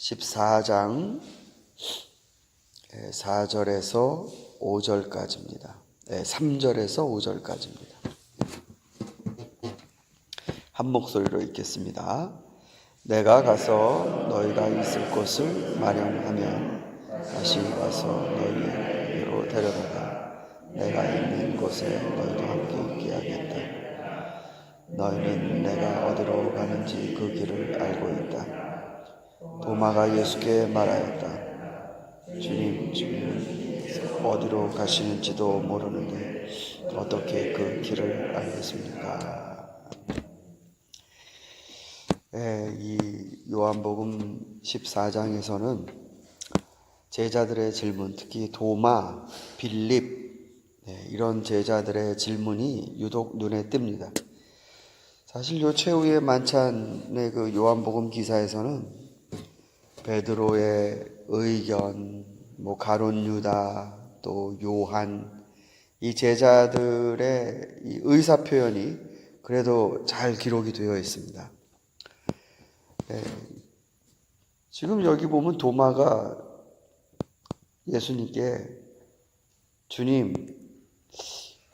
14장 4절에서 5절까지입니다. 3절에서 5절까지입니다. 한 목소리로 읽겠습니다. 내가 가서 너희가 있을 곳을 마련하면 다시 와서 너희로 데려다가 내가 있는 곳에 너희도 함께 있게 하겠다. 너희는 내가 어디로 가는지 그 길을 알고 있다. 도마가 예수께 말하였다. 주님, 주님, 어디로 가시는지도 모르는데 어떻게 그 길을 알겠습니까? 예, 이 요한복음 14장에서는 제자들의 질문, 특히 도마, 빌립, 네, 이런 제자들의 질문이 유독 눈에 띕니다. 사실 요 최후의 만찬의 그 요한복음 기사에서는 베드로의 의견, 뭐 가론 유다, 또 요한 이 제자들의 이 의사 표현이 그래도 잘 기록이 되어 있습니다. 네. 지금 여기 보면 도마가 예수님께 주님,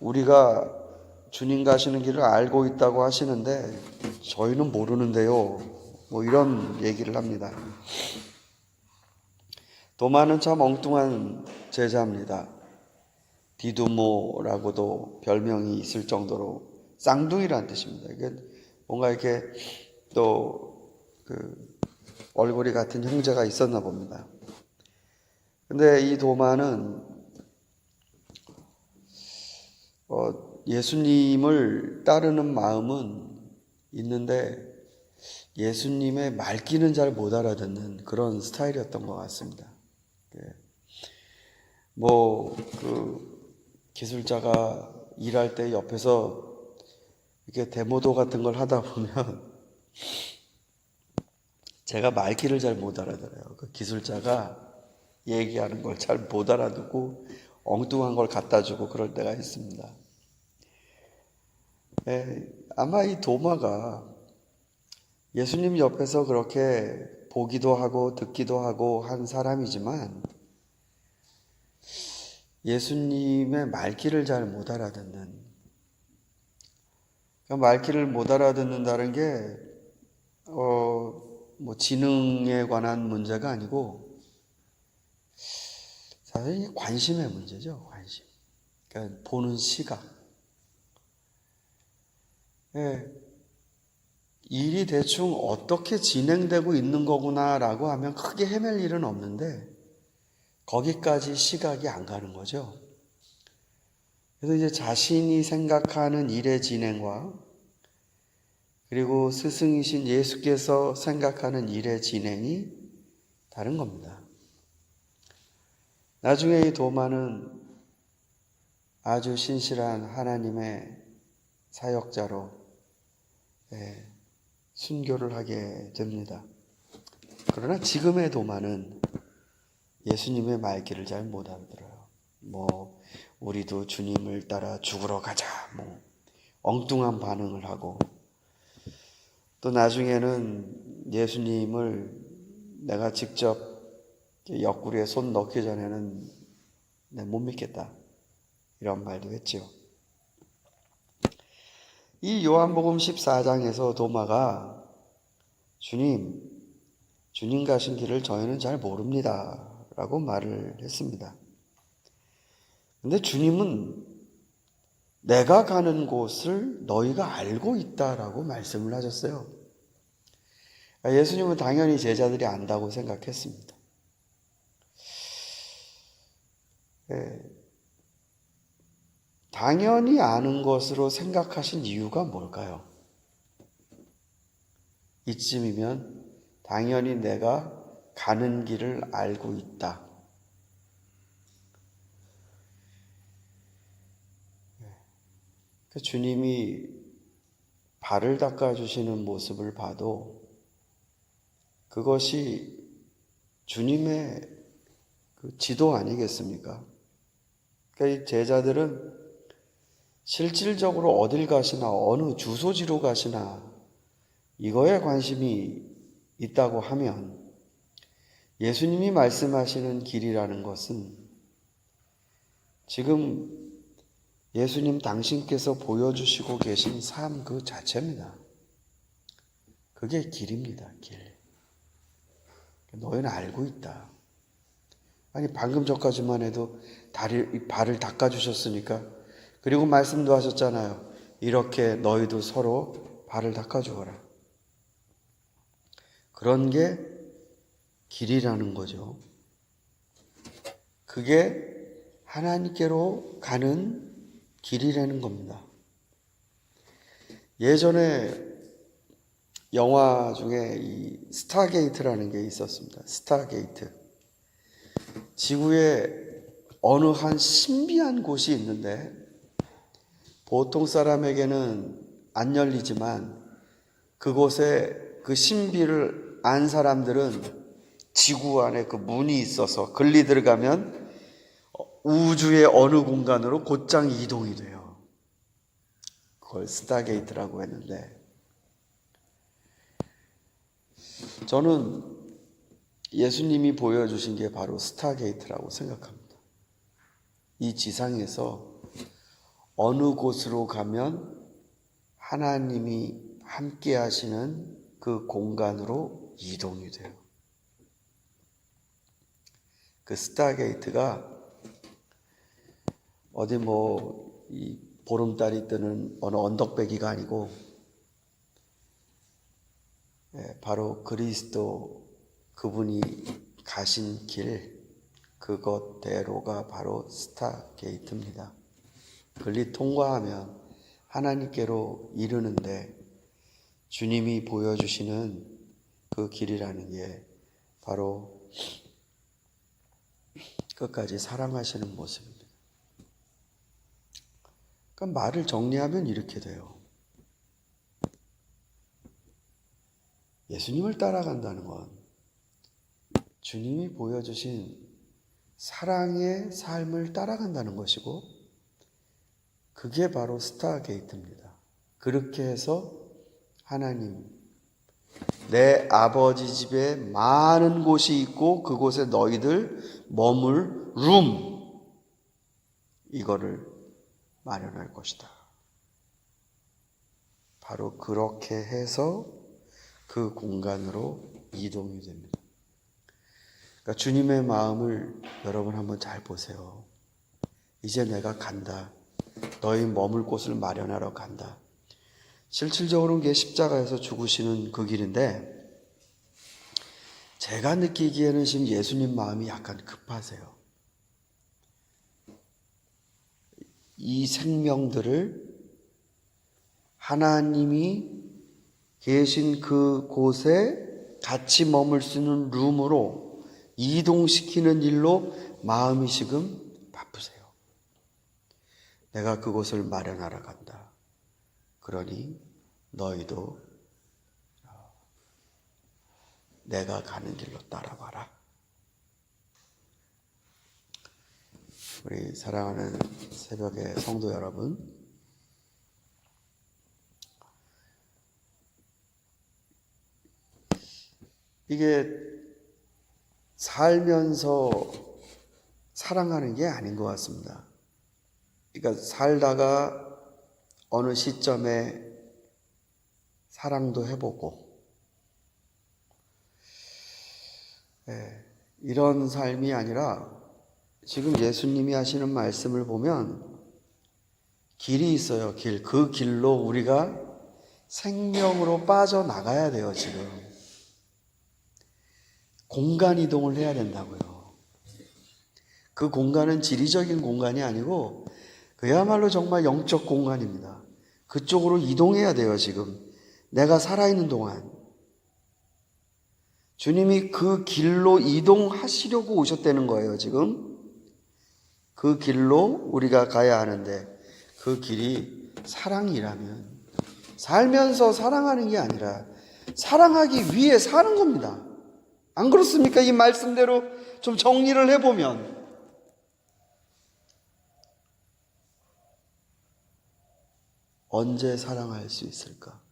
우리가 주님 가시는 길을 알고 있다고 하시는데 저희는 모르는데요. 뭐 이런 얘기를 합니다. 도마는 참 엉뚱한 제자입니다. 디두모라고도 별명이 있을 정도로 쌍둥이란 뜻입니다. 이게 뭔가 이렇게 또 그 얼굴이 같은 형제가 있었나 봅니다. 근데 이 도마는 어, 예수님을 따르는 마음은 있는데 예수님의 말귀는 잘 못 알아듣는 그런 스타일이었던 것 같습니다. 뭐 그 기술자가 일할 때 옆에서 이렇게 데모도 같은 걸 하다 보면 제가 말귀를 잘 못 알아들어요. 그 기술자가 얘기하는 걸 잘 못 알아듣고 엉뚱한 걸 갖다 주고 그럴 때가 있습니다. 예, 아마 이 도마가 예수님 옆에서 그렇게 보기도 하고 듣기도 하고 한 사람이지만 예수님의 말귀를 잘 못 알아듣는 그러니까 말귀를 못 알아듣는다는 게 어, 뭐 지능에 관한 문제가 아니고 사실 관심의 문제죠. 관심. 그러니까 보는 시각. 예, 일이 대충 어떻게 진행되고 있는 거구나라고 하면 크게 헤맬 일은 없는데 거기까지 시각이 안 가는 거죠. 그래서 이제 자신이 생각하는 일의 진행과 그리고 스승이신 예수께서 생각하는 일의 진행이 다른 겁니다. 나중에 이 도마는 아주 신실한 하나님의 사역자로 예, 순교를 하게 됩니다. 그러나 지금의 도마는 예수님의 말귀를 잘 못 알아들어요. 뭐 우리도 주님을 따라 죽으러 가자. 뭐 엉뚱한 반응을 하고 또 나중에는 예수님을 내가 직접 옆구리에 손 넣기 전에는 못 믿겠다. 이런 말도 했죠. 이 요한복음 14장에서 도마가 주님, 주님 가신 길을 저희는 잘 모릅니다. 라고 말을 했습니다. 근데 주님은 내가 가는 곳을 너희가 알고 있다라고 말씀을 하셨어요. 예수님은 당연히 제자들이 안다고 생각했습니다. 예, 당연히 아는 것으로 생각하신 이유가 뭘까요? 이쯤이면 당연히 내가 가는 길을 알고 있다. 그 주님이 발을 닦아주시는 모습을 봐도 그것이 주님의 그 지도 아니겠습니까? 그러니까 이 제자들은 실질적으로 어딜 가시나 어느 주소지로 가시나 이거에 관심이 있다고 하면 예수님이 말씀하시는 길이라는 것은 지금 예수님 당신께서 보여주시고 계신 삶 그 자체입니다. 그게 길입니다, 길. 너희는 알고 있다. 아니, 방금 전까지만 해도 다리, 발을 닦아주셨으니까, 그리고 말씀도 하셨잖아요. 이렇게 너희도 서로 발을 닦아주어라. 그런 게 길이라는 거죠. 그게 하나님께로 가는 길이라는 겁니다. 예전에 영화 중에 이 스타게이트라는 게 있었습니다. 스타게이트. 지구에 어느 한 신비한 곳이 있는데 보통 사람에게는 안 열리지만 그곳에 그 신비를 안 사람들은 지구 안에 그 문이 있어서 글리 들어가면 우주의 어느 공간으로 곧장 이동이 돼요. 그걸 스타게이트라고 했는데 저는 예수님이 보여주신 게 바로 스타게이트라고 생각합니다. 이 지상에서 어느 곳으로 가면 하나님이 함께 하시는 그 공간으로 이동이 돼요. 그 스타게이트가 어디 뭐 이 보름달이 뜨는 어느 언덕배기가 아니고 예, 바로 그리스도 그분이 가신 길 그것대로가 바로 스타게이트입니다. 글리 통과하면 하나님께로 이르는데 주님이 보여주시는 그 길이라는 게 바로 끝까지 사랑하시는 모습입니다. 그러니까 말을 정리하면 이렇게 돼요. 예수님을 따라간다는 건 주님이 보여주신 사랑의 삶을 따라간다는 것이고, 그게 바로 스타게이트입니다. 그렇게 해서 하나님, 내 아버지 집에 많은 곳이 있고, 그곳에 너희들 머물 룸, 이거를 마련할 것이다. 바로 그렇게 해서 그 공간으로 이동이 됩니다. 그러니까 주님의 마음을 여러분 한번 잘 보세요. 이제 내가 간다. 너희 머물 곳을 마련하러 간다. 실질적으로는 게 십자가에서 죽으시는 그 길인데, 제가 느끼기에는 지금 예수님 마음이 약간 급하세요. 이 생명들을 하나님이 계신 그 곳에 같이 머물 수 있는 룸으로 이동시키는 일로 마음이 지금. 내가 그곳을 마련하러 간다. 그러니 너희도 내가 가는 길로 따라와라. 우리 사랑하는 새벽의 성도 여러분, 이게 살면서 사랑하는 게 아닌 것 같습니다. 그러니까 살다가 어느 시점에 사랑도 해보고, 예, 이런 삶이 아니라 지금 예수님이 하시는 말씀을 보면 길이 있어요, 길. 그 길로 우리가 생명으로 빠져나가야 돼요, 지금. 공간 이동을 해야 된다고요. 그 공간은 지리적인 공간이 아니고 그야말로 정말 영적 공간입니다. 그쪽으로 이동해야 돼요, 지금. 내가 살아있는 동안. 주님이 그 길로 이동하시려고 오셨다는 거예요, 지금. 그 길로 우리가 가야 하는데 그 길이 사랑이라면 살면서 사랑하는 게 아니라 사랑하기 위해 사는 겁니다. 안 그렇습니까? 이 말씀대로 좀 정리를 해보면. 언제 사랑할 수 있을까?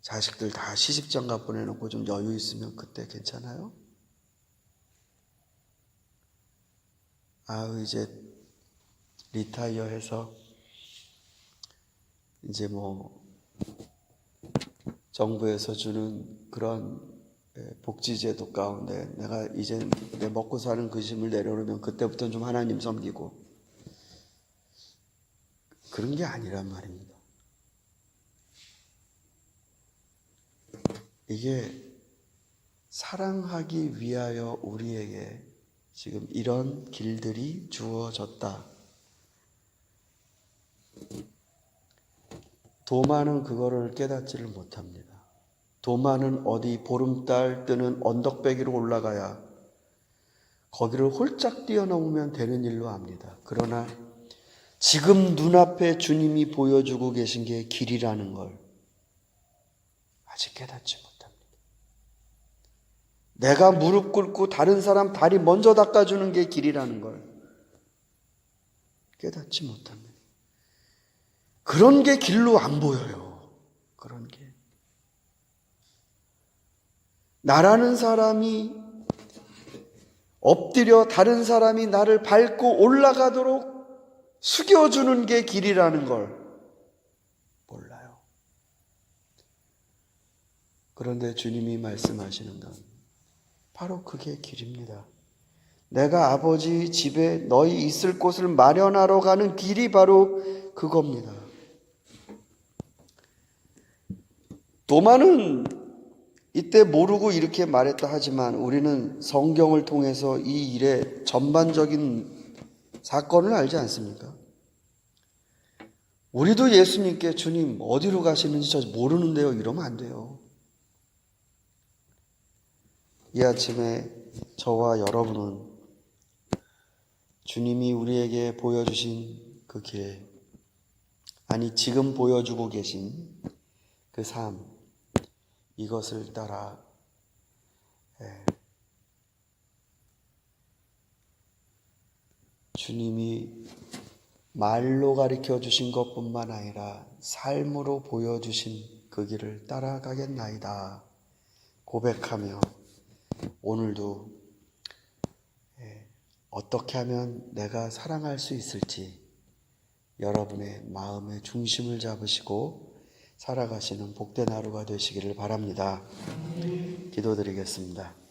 자식들 다 시집장가 보내놓고 좀 여유 있으면 그때 괜찮아요? 아 이제 리타이어 해서 이제 뭐 정부에서 주는 그런 예, 복지제도 가운데 내가 이제 내 먹고 사는 그 짐을 내려놓으면 그때부터는 좀 하나님 섬기고 그런 게 아니란 말입니다. 이게 사랑하기 위하여 우리에게 지금 이런 길들이 주어졌다. 도마는 그거를 깨닫지를 못합니다. 도마는 어디 보름달 뜨는 언덕배 위로 올라가야 거기를 홀짝 뛰어넘으면 되는 일로 압니다. 그러나 지금 눈앞에 주님이 보여주고 계신 게 길이라는 걸 아직 깨닫지 못합니다. 내가 무릎 꿇고 다른 사람 다리 먼저 닦아주는 게 길이라는 걸 깨닫지 못합니다. 그런 게 길로 안 보여요. 그런 게. 나라는 사람이 엎드려 다른 사람이 나를 밟고 올라가도록 숙여주는 게 길이라는 걸 몰라요. 그런데 주님이 말씀하시는 건 바로 그게 길입니다. 내가 아버지 집에 너희 있을 곳을 마련하러 가는 길이 바로 그겁니다. 도마는 이때 모르고 이렇게 말했다 하지만 우리는 성경을 통해서 이 일의 전반적인 사건을 알지 않습니까? 우리도 예수님께 주님 어디로 가시는지 저 모르는데요. 이러면 안 돼요. 이 아침에 저와 여러분은 주님이 우리에게 보여주신 그 길, 아니 지금 보여주고 계신 그 삶, 이것을 따라 예, 주님이 말로 가르쳐 주신 것뿐만 아니라 삶으로 보여주신 그 길을 따라가겠나이다 고백하며 오늘도 예, 어떻게 하면 내가 사랑할 수 있을지 여러분의 마음의 중심을 잡으시고 살아가시는 복된 하루가 되시기를 바랍니다. 기도드리겠습니다.